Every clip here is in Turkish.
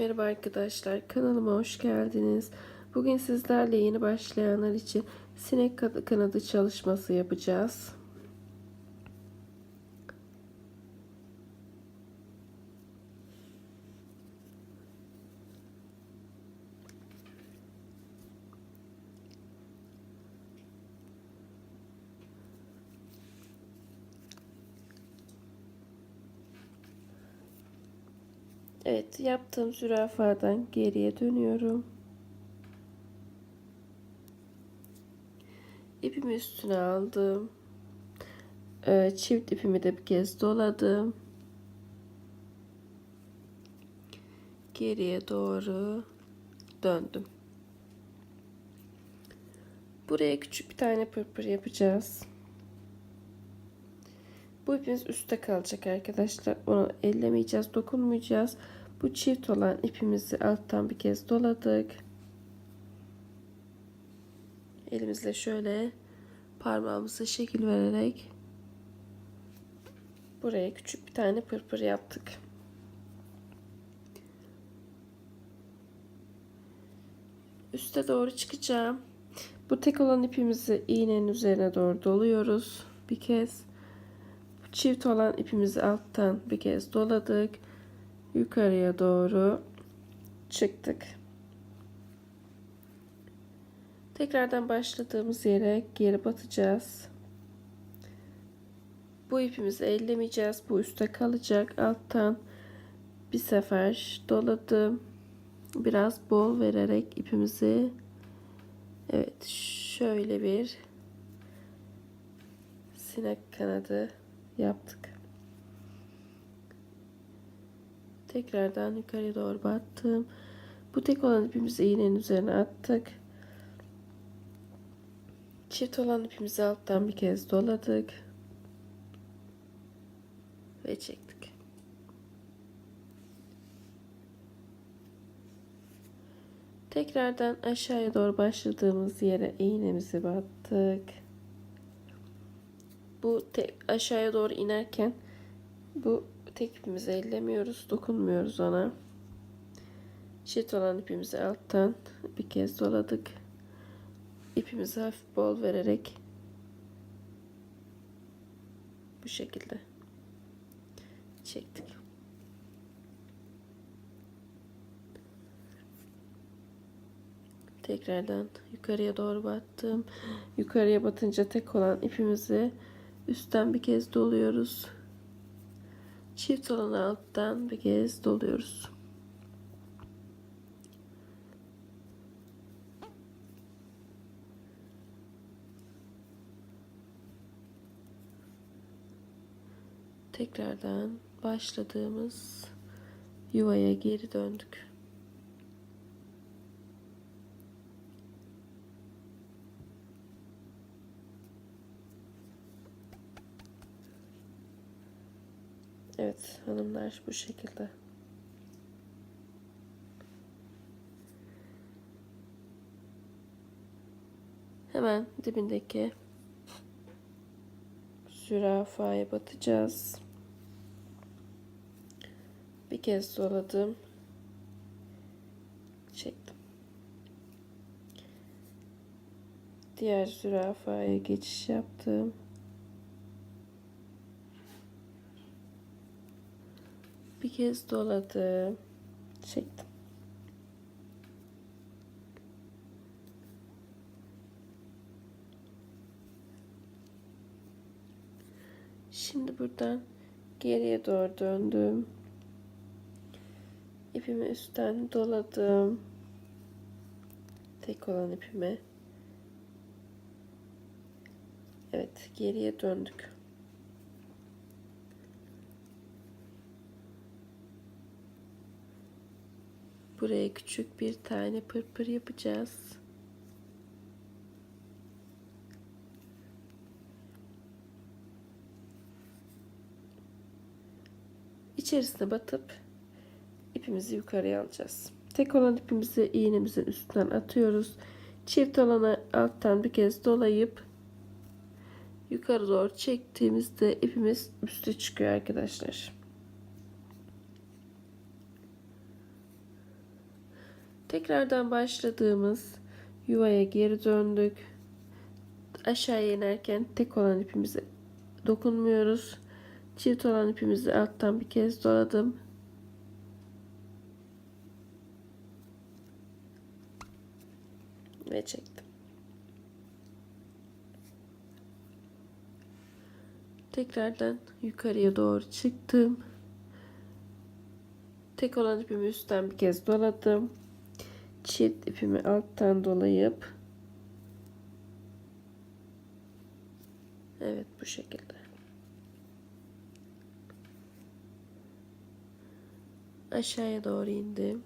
Merhaba arkadaşlar, kanalıma hoş geldiniz. Bugün sizlerle yeni başlayanlar için sinek kanadı çalışması yapacağız. Evet, yaptığım zürafadan geriye dönüyorum. İpimi üstüne aldım. Ee, çift ipimi de bir kez doladım. Geriye doğru döndüm. Buraya küçük bir tane pırpır yapacağız. Bu ipimiz üstte kalacak arkadaşlar. Onu ellemeyeceğiz, dokunmayacağız. Bu çift olan ipimizi alttan bir kez doladık. Elimizle şöyle parmağımıza şekil vererek buraya küçük bir tane pırpır yaptık. Üste doğru çıkacağım. Bu tek olan ipimizi iğnenin üzerine doğru doluyoruz. Bir kez çift olan ipimizi alttan bir kez doladık. Yukarıya doğru çıktık. Tekrardan başladığımız yere geri batacağız. Bu ipimizi ellemeyeceğiz. Bu üstte kalacak. Alttan bir sefer doladım. Biraz bol vererek ipimizi evet şöyle bir sinek kanadı yaptık. Tekrardan yukarıya doğru battım. Bu tek olan ipimizi iğnenin üzerine attık. Çift olan ipimizi alttan bir kez doladık. Ve çektik. Tekrardan aşağıya doğru başladığımız yere iğnemizi battık. Bu aşağıya doğru inerken bu tek ipimizi ellemiyoruz, dokunmuyoruz ona. Çift olan ipimizi alttan bir kez doladık. İpimizi hafif bol vererek bu şekilde çektik. Tekrardan yukarıya doğru battım. Yukarıya batınca tek olan ipimizi üstten bir kez doluyoruz. Çift olan alttan bir kez doluyoruz. Tekrardan başladığımız yuvaya geri döndük. Evet hanımlar bu şekilde. Hemen dibindeki zürafaya batacağız. Bir kez doladım. Çektim. Diğer zürafaya geçiş yaptım. Bir kez doladım. Çektim. Şimdi buradan geriye doğru döndüm. İpimi üstten doladım. Tek olan ipimi. Evet, geriye döndük. Buraya küçük bir tane pırpır yapacağız. İçerisine batıp ipimizi yukarıya alacağız. Tek olan ipimizi iğnemizin üstünden atıyoruz. Çift olanı alttan bir kez dolayıp yukarı doğru çektiğimizde ipimiz üste çıkıyor arkadaşlar. Tekrardan başladığımız yuvaya geri döndük. Aşağıya inerken tek olan ipimize dokunmuyoruz. Çift olan ipimizi alttan bir kez doladım. Ve çektim. Tekrardan yukarıya doğru çıktım. Tek olan ipimi üstten bir kez doladım. Çift ipimi alttan dolayıp Evet bu şekilde. Aşağıya doğru indim.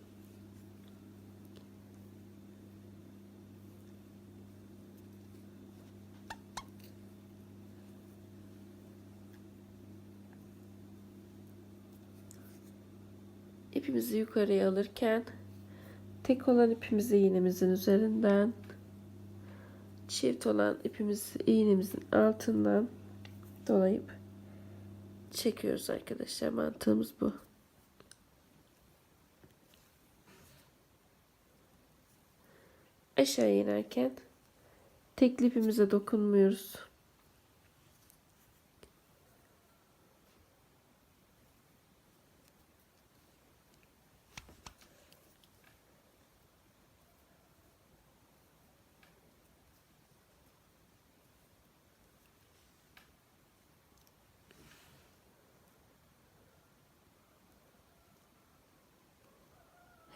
ipimizi yukarıya alırken tek olan ipimizi iğnemizin üzerinden çift olan ipimizi iğnemizin altından dolayıp çekiyoruz arkadaşlar. Mantığımız bu. Aşağı inerken tekli ipimize dokunmuyoruz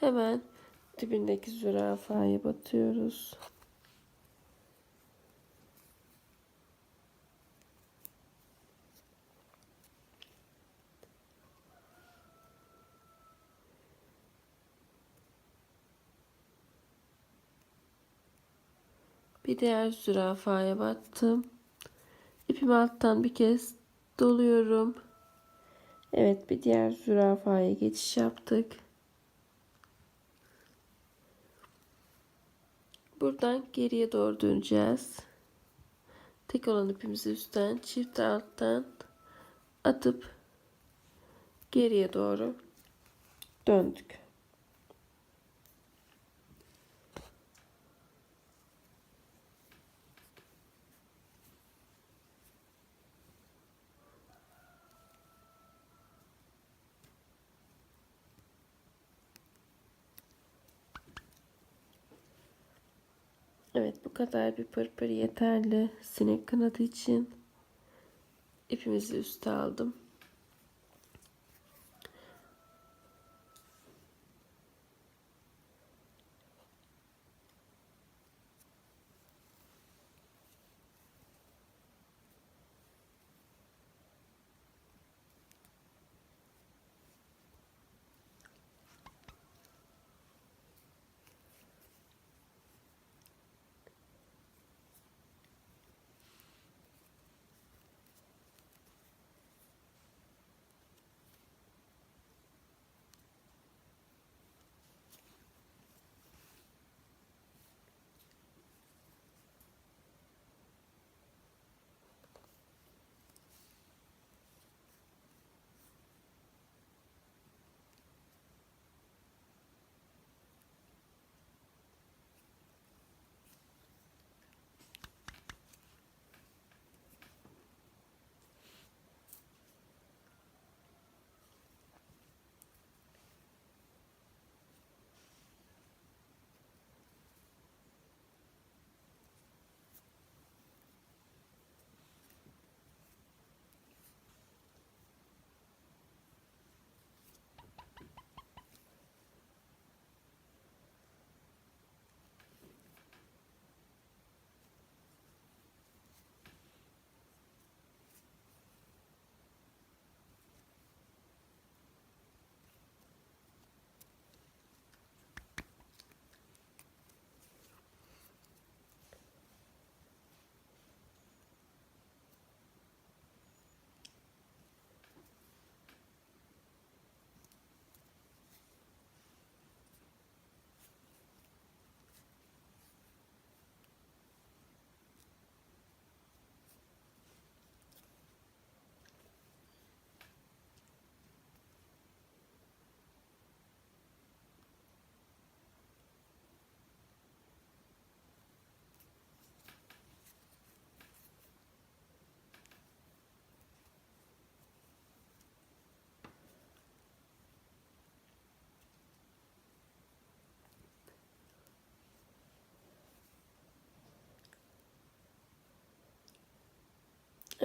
Hemen dibindeki zürafaya batıyoruz. Bir diğer zürafaya battım. İpimi alttan bir kez doluyorum. Evet bir diğer zürafaya geçiş yaptık. Buradan geriye doğru döneceğiz. Tek olan ipimizi üstten, çift alttan atıp geriye doğru döndük. Evet bu kadar bir pırpır yeterli. Sinek kanadı için ipimizi üste aldım.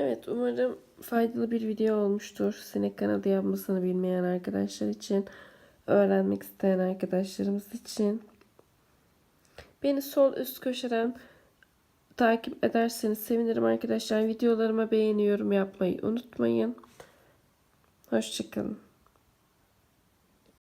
Evet umarım faydalı bir video olmuştur. Sinek kanadı yapmasını bilmeyen arkadaşlar için. Öğrenmek isteyen arkadaşlarımız için. Beni sol üst köşeden takip ederseniz sevinirim arkadaşlar. Videolarıma beğeni yorum yapmayı unutmayın. Hoşçakalın.